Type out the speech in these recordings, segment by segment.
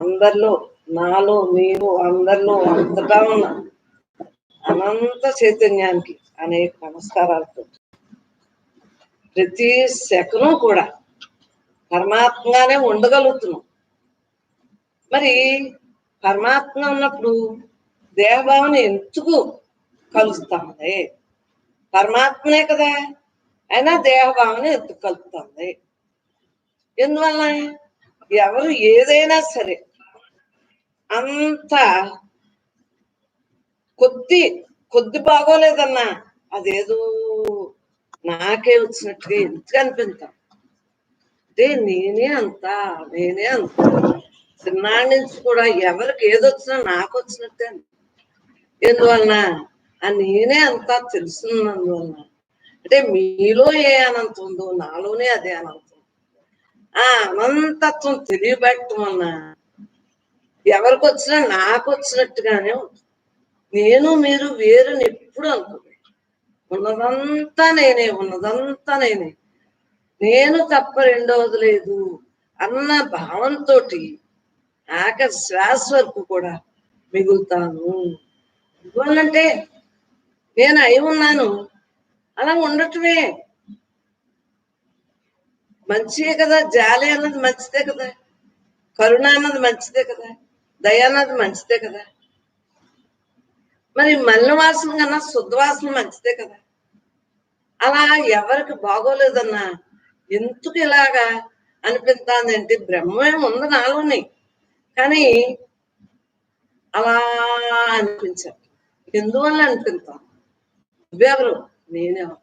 అందరిలో నాలో నీవు అందరిలో అంతటా ఉన్న అనంత చైతన్యానికి అనేక నమస్కారాలతో. ప్రతి సెకను కూడా పరమాత్మగానే ఉండగలుగుతున్నాం. మరి పరమాత్మ ఉన్నప్పుడు దేహభావన ఎందుకు కలుస్తుంది పరమాత్మనే కదా అయినా దేహభావన ఎందుకు కలుపుతుంది ఎందువల్ల? ఎవరు ఏదైనా సరే అంత కొద్ది కొద్ది బాగోలేదన్నా అదేదో నాకే వచ్చినట్టుగా ఎందుకు అనిపిస్తాం అంటే నేనే అంత నేనే అంత చిన్నాడి నుంచి కూడా ఎవరికి ఏదొచ్చినా నాకు వచ్చినట్టే. ఎందువలన ఆ నేనే అంతా తెలుసున్నందువలన అంటే మీలో ఏ అనంతం ఉందో నాలోనే అదే అనంతం. ఆ అనంతత్వం తెలియబెట్టమన్నా. వలన ఎవరికి వచ్చినా నాకు వచ్చినట్టుగానే ఉంటుంది. నేను మీరు వేరుని ఎప్పుడు అనుకోలేదు. ఉన్నదంతా నేనే ఉన్నదంతా నేనే. నేను తప్ప రెండవది లేదు అన్న భావంతో ఆక శ్వాస వరకు కూడా మిగులుతాను. ఎందువల్లంటే నేను అయి ఉన్నాను. అలా ఉండటమే. మంచిదే కదా జాలి అన్నది మంచిదే కదా కరుణ అన్నది మంచిదే కదా దయ అన్నది మంచిదే కదా. మరి మలినవాసన కన్నా శుద్ధవాసన మంచిదే కదా. అలా ఎవరికి బాగోలేదన్నా ఎందుకు ఇలాగా అనిపిస్తుందంటే బ్రహ్మే ఉంది నాలోని. కానీ అలా అనిపించారు ఎందువల్ల అనిపిస్తాం నువ్వెవరు? నేనెవరు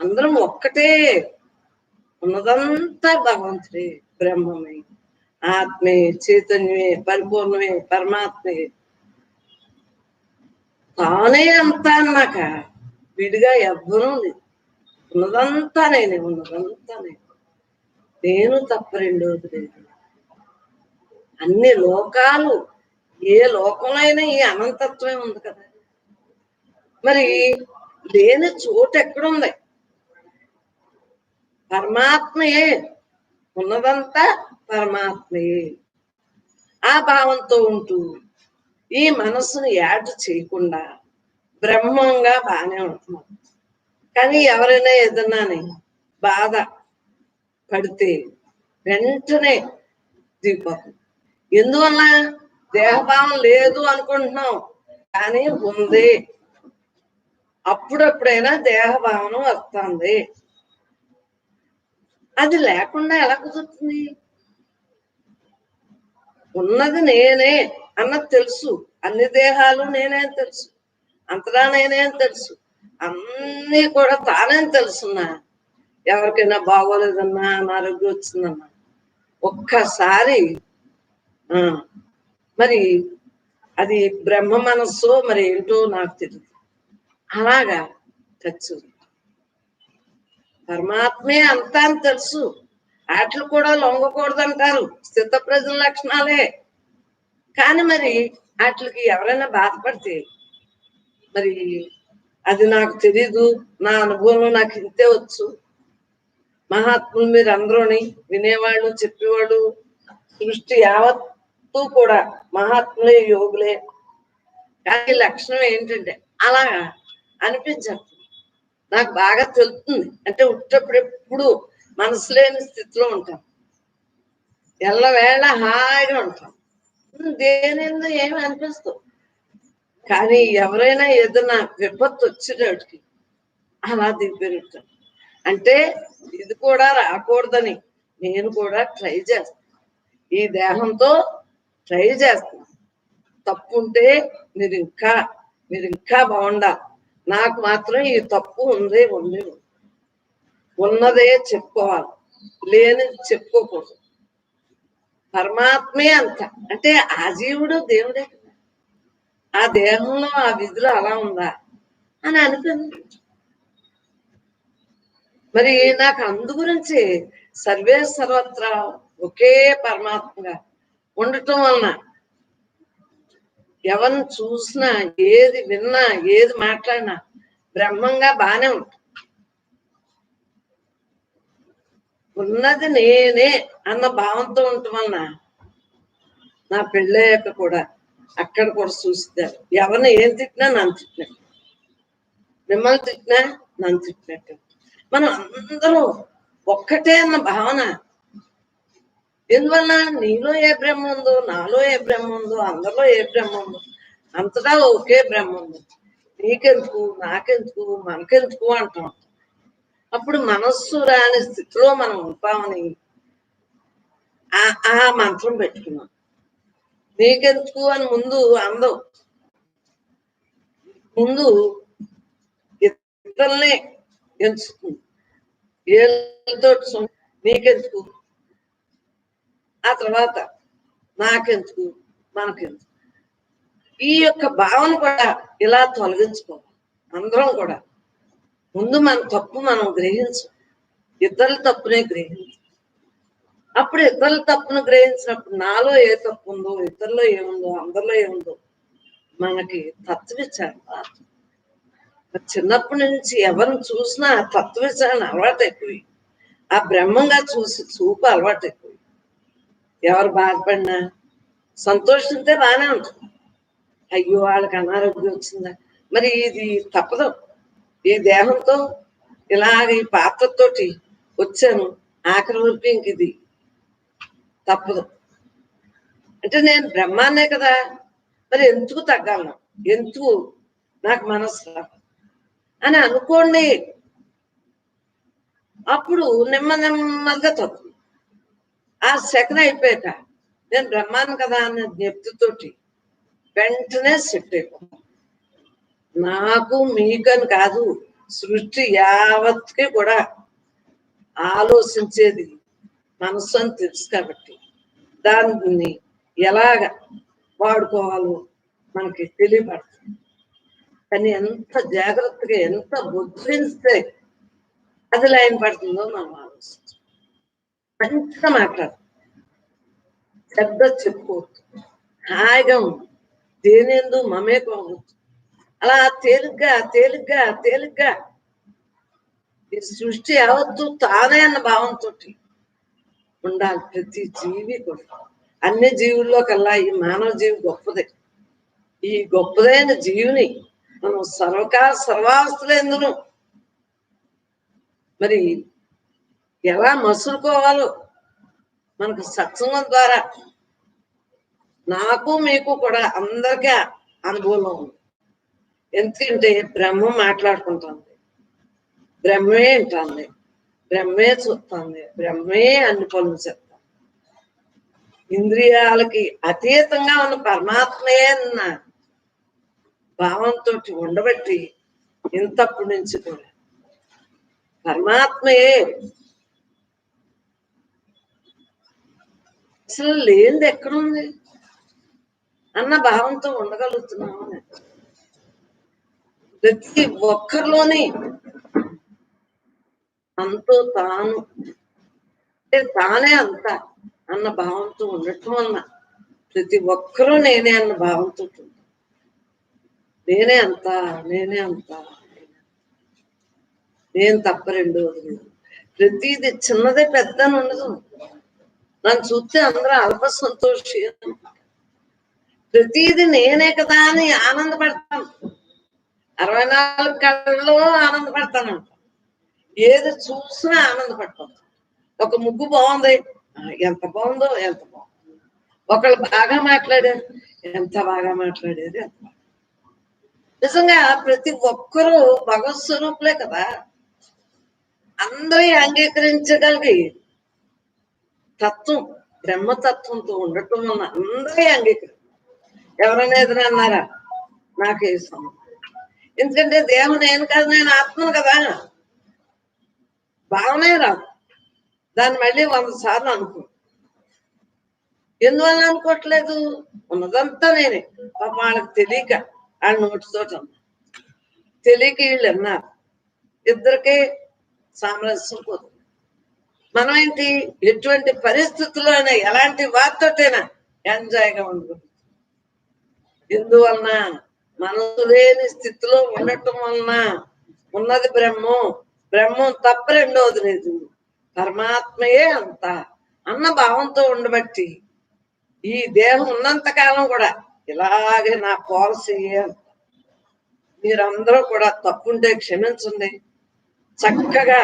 అందరం ఒక్కటే ఉన్నదంతా భగవంతుడే బ్రహ్మమే. ఆత్మే చైతన్యమే పరిపూర్ణమే పరమాత్మే. తానే అంతా అన్నాక విడిగా ఎవ్వరూ లేదు ఉన్నదంతా నేనే ఉన్నదంతా నేను. నేను తప్ప రెండోది లేదు అన్ని లోకాలు ఏ లోకంలో ఈ అనంతత్వమే ఉంది కదా. మరి లేని చోటు ఎక్కడుంది? పరమాత్మయే. ఉన్నదంతా పరమాత్మయే. ఆ భావంతో ఉంటూ ఈ మనస్సును యాడ్ చేయకుండా బ్రహ్మంగా బాగానే ఉంటున్నాం. కానీ ఎవరైనా ఏదన్నాని బాధ పడితే వెంటనే దిగిపోతుంది ఎందువల్ల? దేహభావం లేదు అనుకుంటున్నాం కానీ ఉంది. అప్పుడప్పుడైనా దేహభావన వస్తుంది. అది లేకుండా ఎలా కుదురుతుంది? ఉన్నది నేనే అన్నది తెలుసు. అన్ని దేహాలు నేనే అని తెలుసు. అంతటా నేనే అని తెలుసు. అన్నీ కూడా తానే తెలుసున్నా. ఎవరికైనా బాగోలేదన్నా అనారోగ్యం వచ్చిందన్నా. ఒక్కసారి ఆ మరి అది బ్రహ్మ మనస్సు మరి ఏంటో నాకు తెలియదు అలాగా ఖచ్చితంగా. పరమాత్మే అంతా అని తెలుసు. వాటిని కూడా లొంగకూడదు అంటారు స్థిత ప్రజల లక్షణాలే. కానీ మరి వాటికి ఎవరైనా బాధపడితే మరి అది నాకు తెలీదు నా అనుభవం నాకు ఇంతే వచ్చు. మహాత్ములు మీరు అందరూని వినేవాళ్ళు చెప్పేవాళ్ళు సృష్టి యావత్తు కూడా మహాత్ములే యోగులే. కానీ లక్షణం ఏంటంటే అలా అనిపించదు. నాకు బాగా తెలుస్తుంది. అంటే ఉట్టప్పుడెప్పుడు మనసు లేని స్థితిలో ఉంటాం. ఎల్లవేళ హాయిగా ఉంటాం. దేనిందో ఏమి అనిపిస్తావు కానీ ఎవరైనా ఏదైనా విపత్తు వచ్చినటికి అలా దిగిపోయినట్టు. అంటే ఇది కూడా రాకూడదని నేను కూడా ట్రై చేస్తాను ఈ దేహంతో ట్రై చేస్తాను తప్పు ఉంటే మీరు ఇంకా మీరు ఇంకా బాగుండాలి. నాకు మాత్రం ఈ తప్పు ఉందే ఉంది ఉన్నదే చెప్పుకోవాలి. లేని చెప్పుకోకూడదు. పరమాత్మే అంత. అంటే ఆ జీవుడు దేవుడే ఆ దేహంలో ఆ విధులు అలా ఉందా అని అనిపింది మరి నాకు అందు గురించి సర్వే సర్వత్రా ఒకే పరమాత్మగా ఉండటం వలన ఎవరిని చూసినా ఏది విన్నా ఏది మాట్లాడినా బ్రహ్మంగా బానే ఉంటుంది. ఉన్నది నేనే అన్న భావంతో ఉండటం వలన నా పెళ్ళయ్యాక కూడా అక్కడ కూడా చూస్తారు ఎవరిని ఏం తిట్టినా నన్ను తిట్టినట్టు. మిమ్మల్ని తిట్టినా నన్ను తిట్టినట్టు. మనం అందరూ ఒక్కటే అన్న భావన ఎందువల్ల? నీలో ఏ బ్రహ్మ ఉందో నాలో ఏ బ్రహ్మ ఉందో అందరిలో ఏ బ్రహ్మ ఉందో అంతటా ఒకే బ్రహ్మ ఉంది. నీకెందుకు? నాకెందుకు? మనకెందుకు అంటాం. అప్పుడు మనస్సు రాని స్థితిలో మనం ఉంటామని ఆ ఆ మంత్రం పెట్టుకున్నాం. నీకెందుకు అని ముందు అందం. ముందు ఇతరులనే ఎంచుకుంది ఏళ్ళతో నీకెందుకు? ఆ తర్వాత నాకెందుకు? మనకెందుకు? ఈ యొక్క భావన కూడా ఇలా తొలగించుకోవాలి. అందరం కూడా. ముందు మన తప్పు మనం గ్రహించు ఇద్దరు తప్పునే గ్రహించు. అప్పుడు ఇద్దరి తప్పును గ్రహించినప్పుడు నాలో ఏ తప్పు ఉందో ఇద్దరిలో ఏముందో అందరిలో ఏముందో మనకి తత్వవిచారణ చిన్నప్పటి నుంచి ఎవరిని చూసినా తత్వవిచారణ అలవాటు ఎక్కువ ఆ బ్రహ్మంగా చూసి చూపు అలవాటు ఎక్కువ ఎవరు బాధపడినా సంతోషంతో బాగానే ఉంటుంది అయ్యో వాళ్ళకి అనారోగ్యం వచ్చిందా? మరి ఇది తప్పదు. ఈ దేహంతో ఇలాగ ఈ పాత్రతోటి వచ్చాను. ఆఖరి వరకు ఇంక ఇది తప్పదు. అంటే నేను బ్రహ్మాన్నే కదా. మరి ఎందుకు తగ్గాలను ఎందుకు నాకు మనసు అని అనుకోండి. అప్పుడు నెమ్మ నెమ్మదిగా తగ్గుతుంది. ఆ సెకండ్ అయిపోయాక నేను బ్రహ్మాన్ని కదా అన్న జ్ఞప్తితోటి వెంటనే సెట్ అయిపోతాను నాకు మీకని కాదు సృష్టి యావత్కి కూడా ఆలోచించేది మనసు అని తెలుసు కాబట్టి. దాన్ని ఎలాగ వాడుకోవాలో మనకి తెలియబడుతుంది కానీ ఎంత జాగ్రత్తగా ఎంత బుద్ధిస్తే అది లైన్ పడుతుందో మనం మంచిగా మాట్లాడు. పెద్ద చెప్పుకోవద్దు హాయిగా ఉంది దేనేందు మమే పోవద్దు అలా తేలిగ్గా తేలిగ్గా తేలిగ్గా. ఈ సృష్టి యావత్తు తానే అన్న భావంతో ఉండాలి ప్రతి జీవి కూడా. అన్ని జీవుల్లో కల్లా ఈ మానవ జీవి గొప్పదే. ఈ గొప్పదైన జీవిని మనం సర్వకాల సర్వావస్థలందును మరి ఎలా మసులుకోవాలో మనకు సత్సంగం ద్వారా నాకు మీకు కూడా అందరికీ అనుభవం ఉంది. ఎందుకంటే బ్రహ్మ మాట్లాడుకుంటుంది. బ్రహ్మే ఉంటుంది బ్రహ్మే చూస్తుంది. బ్రహ్మే అన్ని పనులు చెప్తాం ఇంద్రియాలకి అతీతంగా ఉన్న పరమాత్మయే అన్న భావంతో ఉండబట్టి ఇంతప్పటి నుంచి కూడా పరమాత్మయే అసలు లేనిది ఎక్కడుంది? అన్న భావంతో ఉండగలుగుతున్నాము అని. ప్రతి ఒక్కరిలోని అంతో తాను. తానే అంత అన్న భావంతో ఉండటం వలన ప్రతి ఒక్కరూ నేనే అన్న భావంతో నేనే అంత నేనే అంత. నేను తప్ప రెండోది ప్రతిది చిన్నదే పెద్ద అని ఉండదు నన్ను చూస్తే అందరూ అల్ప సంతోషి. ప్రతిది నేనే కదా అని ఆనందపడతాను. అరవై నాలుగు కళ్ళలో ఆనందపడతాను. ఏది చూసినా ఆనందపడతాను. ఒక ముగ్గు బాగుంది. ఎంత బాగుందో ఎంత బాగుంది. ఒకళ్ళు బాగా మాట్లాడారు. ఎంత బాగా మాట్లాడారు ఎంత నిజంగా ప్రతి ఒక్కరూ భగవత్ స్వరూపులే కదా. అందరూ అంగీకరించగలిగి తత్వం బ్రహ్మతత్వంతో ఉండటం వలన అందరి అంగీకారం. ఎవరైనా ఎదురు అన్నారా? నాకు సంబంధం ఎందుకంటే దేవుడు నేను కాదు నేను ఆత్మను కదా. భావనే రాదు. దాన్ని మళ్ళీ వంద సార్లు అనుకో ఎందువల్ల అనుకోవట్లేదు? ఉన్నదంతా నేనే. పాప వాళ్ళకి తెలియక వాళ్ళ నోటితో తెలియక వీళ్ళు అన్నారు. ఇద్దరికే సామరస్యం పోతుంది మనం ఏంటి? ఎటువంటి పరిస్థితుల్లో అయినా ఎలాంటి వార్తోటైనా ఎంజాయ్గా ఉండదు ఎందువలన? మనసు లేని స్థితిలో ఉండటం వలన ఉన్నది బ్రహ్మం. బ్రహ్మం తప్ప రెండవది లేదు. పరమాత్మయే అంత. అన్న భావంతో ఉండబట్టి ఈ దేహం ఉన్నంత కాలం కూడా ఇలాగే నా పాలసీ మీరందరూ కూడా తప్పుంటే క్షమించండి. చక్కగా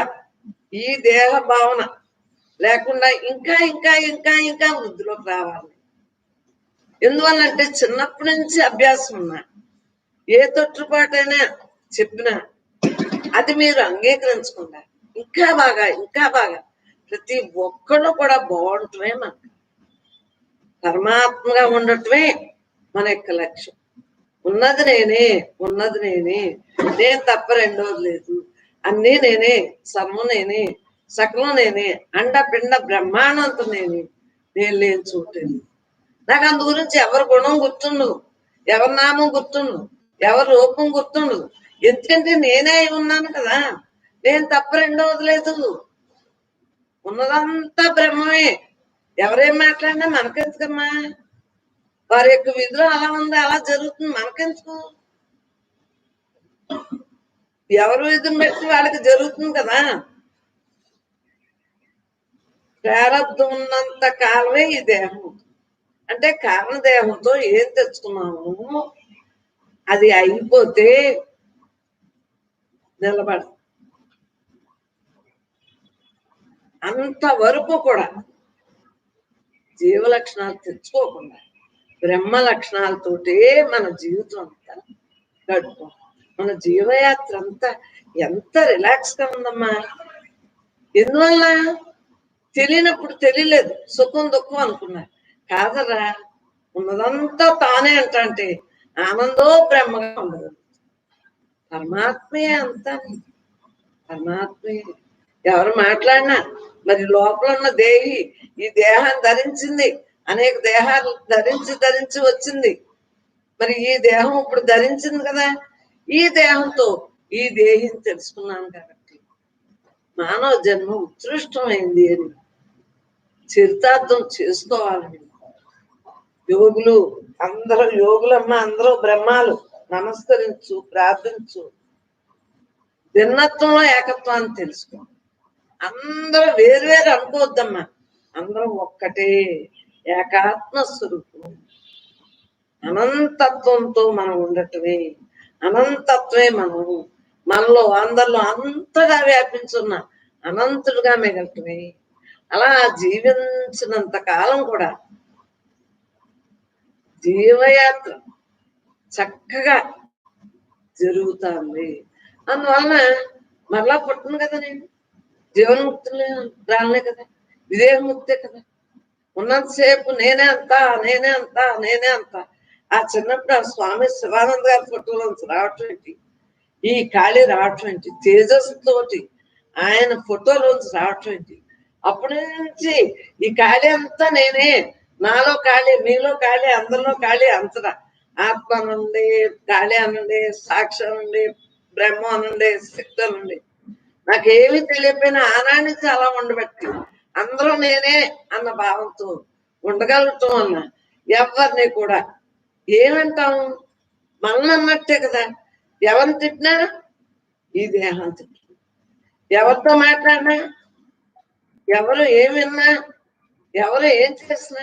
ఈ దేహ భావన లేకుండా ఇంకా ఇంకా ఇంకా ఇంకా వృద్ధిలోకి రావాలి. ఎందువల్లంటే చిన్నప్పటి నుంచి అభ్యాసం ఉన్నా ఏ తొట్టుపాటైనా చెప్పినా అది మీరు అంగీకరించకుండా ఇంకా బాగా ఇంకా బాగా. ప్రతి ఒక్కళ్ళు కూడా బాగుంటమే మనకు. పరమాత్మగా ఉండటమే మన యొక్క లక్ష్యం. ఉన్నది నేనే ఉన్నది నేనే. నేను తప్ప రెండోది లేదు. అన్నీ నేనే సర్వం నేనే సకలం నేనే అండ పిండ బ్రహ్మాండంతో నేనే నేను లేని చూడలేదు నాకు అందు గురించి ఎవరి గుణం గుర్తుండదు ఎవరి నామం గుర్తుండదు ఎవరి రూపం గుర్తుండదు ఎందుకంటే నేనే అయి ఉన్నాను కదా. నేను తప్ప రెండవది లేదు. ఉన్నదంతా బ్రహ్మమే. ఎవరేం మాట్లాడినా మనకెందుకమ్మా? వారి యొక్క విధులు అలా ఉంది అలా జరుగుతుంది మనకెందుకు? ఎవరు విధం బట్టి వాళ్ళకి జరుగుతుంది కదా. ప్రారంధం ఉన్నంత కాలమే ఈ దేహం. అంటే కారణదేహంతో ఏం తెచ్చుకున్నాము? అది అయిపోతే నిలబడ అంతవరకు కూడా జీవ లక్షణాలు తెచ్చుకోకుండా బ్రహ్మ లక్షణాలతోటే మన జీవితం అంతా గడుపుకుంటాం మన జీవయాత్ర అంతా ఎంత రిలాక్స్గా ఉందమ్మా. ఎందువల్ల? తెలియనప్పుడు తెలియలేదు. సుఖం దుఃఖం అనుకున్నా కాదరా ఉన్నదంతా తానే అంట అంటే ఆనందో బ్రహ్మగా ఉండదు. పరమాత్మయే అంతా. పరమాత్మయే ఎవరు మాట్లాడినా మరి లోపల ఉన్న దేహి ఈ దేహాన్ని ధరించింది. అనేక దేహాలు ధరించి ధరించి వచ్చింది. మరి ఈ దేహం ఇప్పుడు ధరించింది కదా. ఈ దేహంతో ఈ దేహిని తెలుసుకున్నాను కాబట్టి మానవ జన్మ ఉత్కృష్టమైంది అని చరితార్థం చేసుకోవాలని యోగులు అందరూ యోగులమ్మ అందరూ బ్రహ్మాలు నమస్కరించు ప్రార్థించు. భిన్నత్వంలో ఏకత్వాన్ని తెలుసుకో. అందరూ వేరువేరు అనుకోవద్దమ్మా. అందరం ఒక్కటే ఏకాత్మ స్వరూపం. అనంతత్వంతో మనం ఉండటమే అనంతత్వమే మనము. మనలో అందరిలో అంతగా వ్యాపించున్న అనంతుడుగా మిగలటమే. అలా జీవించినంత కాలం కూడా జీవయాత్ర చక్కగా జరుగుతుంది. అందువలన మరలా పుట్టను కదా నేను. జీవన్ముక్తులే రాలే కదా. విదేహముక్తే కదా. ఉన్నంతసేపు నేనే అంతా నేనే అంతా నేనే అంతా. ఆ చిన్నప్పుడు ఆ స్వామి శివానంద గారి ఫోటోలో రావటం ఏంటి? ఈ ఖాళీ రావటం ఏంటి? తేజస్సుతోటి ఆయన ఫోటోలోంచి రావటం ఏంటి? అప్పటి నుంచి ఈ ఖాళీ అంతా నేనే. నాలో ఖాళీ మీలో ఖాళీ అందరిలో ఖాళీ అంతటా. ఆత్మ నుండి ఖాళీ అనండి సాక్షి అనండి బ్రహ్మ అనండి శక్తి అనండి. నాకేమీ తెలియకపోయినా ఆనాడి నుంచి అలా ఉండబెట్టి అందరూ నేనే అన్న భావంతో ఉండగలుగుతాం అన్న. ఎవరిని కూడా ఏమంటాం మనం అన్నట్టే కదా. ఎవరిని తిట్టినా? ఈ దేహం తిట్టినా ఎవరితో మాట్లాడినా? ఎవరు ఏం విన్నా? ఎవరు ఏం చేసినా?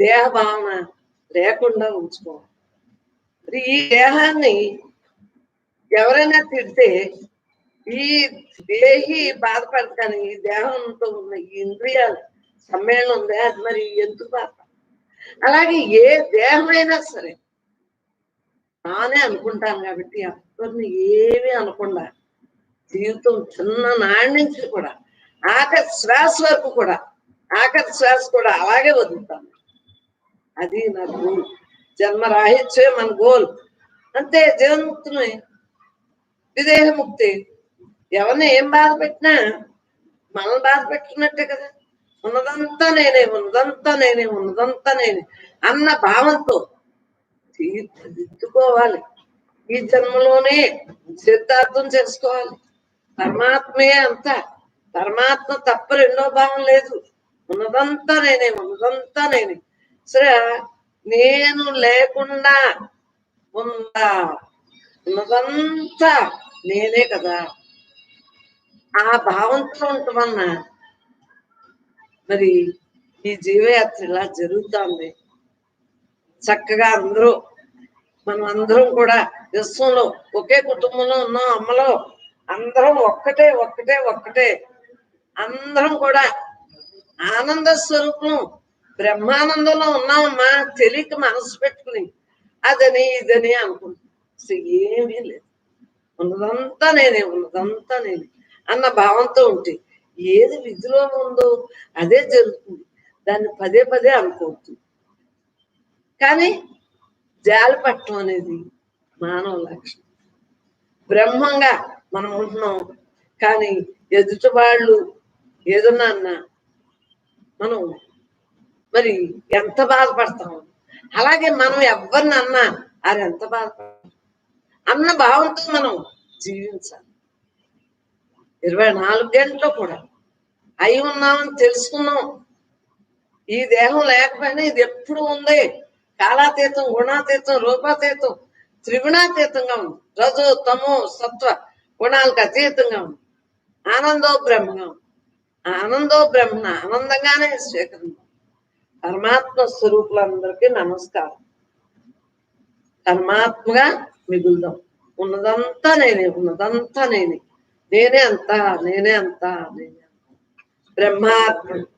దేహ భావన లేకుండా ఉంచుకోవాలి. మరి ఈ దేహాన్ని ఎవరైనా తిడితే ఈ దేహి బాధపడతాను. ఈ దేహంతో ఉన్న ఈ ఇంద్రియాలు సమ్మేళనం ఉంది అది మరి ఎందుకు బాధ అలాగే ఏ దేహమైనా సరే నానే అనుకుంటాను కాబట్టి ఎవరిని ఏమీ అనకుండా జీవితం చిన్న నాడి నుంచి కూడా ఆఖరి శ్వాస వరకు కూడా ఆఖరి శ్వాస కూడా అలాగే వదులుతాను. అది నా గోల్ జన్మ రాహిత్యే మన గోల్ అంతే జీవన్ముక్తులే విదేహముక్తి. ఎవరిని ఏం బాధ పెట్టినా మనల్ని బాధ పెట్టుకున్నట్టే కదా. ఉన్నదంతా నేనే ఉన్నదంతా నేనే ఉన్నదంతా నేనే అన్న భావంతో తీర్చిదిద్దుకోవాలి. ఈ జన్మలోనే సిద్ధార్థం చేసుకోవాలి. పరమాత్మే అంతా. పరమాత్మ తప్ప రెండో భావం లేదు. ఉన్నదంతా నేనే ఉన్నదంతా నేనే. సరే నేను లేకుండా ఉందా? ఉన్నదంతా నేనే కదా. ఆ భావంతో ఉండటం మరి ఈ జీవయాత్ర ఇలా జరుగుతుంది. చక్కగా అందరూ మనం అందరం కూడా విశ్వంలో ఒకే కుటుంబంలో ఉన్నాం అమ్మలో అందరం ఒక్కటే ఒక్కటే ఒక్కటే. అందరం కూడా ఆనంద స్వరూపం బ్రహ్మానందంలో ఉన్నామమ్మా తెలియక మనసు పెట్టుకుని అదని ఇదని అనుకుంటున్నాం. అసలు ఏమీ లేదు. ఉన్నదంతా నేనే ఉన్నదంతా నేనే అన్న భావంతో ఉంటే ఏది విధిలో ఉందో అదే జరుగుతుంది. దాన్ని పదే పదే అనుకోవద్దు. కానీ జాలి అనేది మానవ లక్షణం. బ్రహ్మంగా మనం ఉంటున్నాం కానీ ఎదుటి వాళ్ళు ఏదన్నా అన్నా మనం మరి ఎంత బాధపడతాం? అలాగే మనం ఎవరిని అన్నా అది ఎంత బాధపడతాం అన్న భావంతో మనం జీవించాలి. ఇరవై నాలుగు గంటలు కూడా అయి ఉన్నామని తెలుసుకున్నాం. ఈ దేహం లేకపోయినా ఇది ఎప్పుడు ఉంది. కాలాతీతం గుణాతీతం రూపాతీతం త్రిగుణాతీతంగా ఉంది. రజో తమో సత్వ గుణాలకు అతీతంగా ఉంది. ఆనందో బ్రహ్మగా ఉంది ఆనందో బ్రహ్మ ఆనందంగానే స్వీకరించాం పరమాత్మ స్వరూపులందరికీ నమస్కారం. పరమాత్మగా మిగులుదాం. ఉన్నదంతా నేనే ఉన్నదంతా నేనే. నేనే అంతా నేనే అంతా నేనే. అంతా బ్రహ్మాత్మ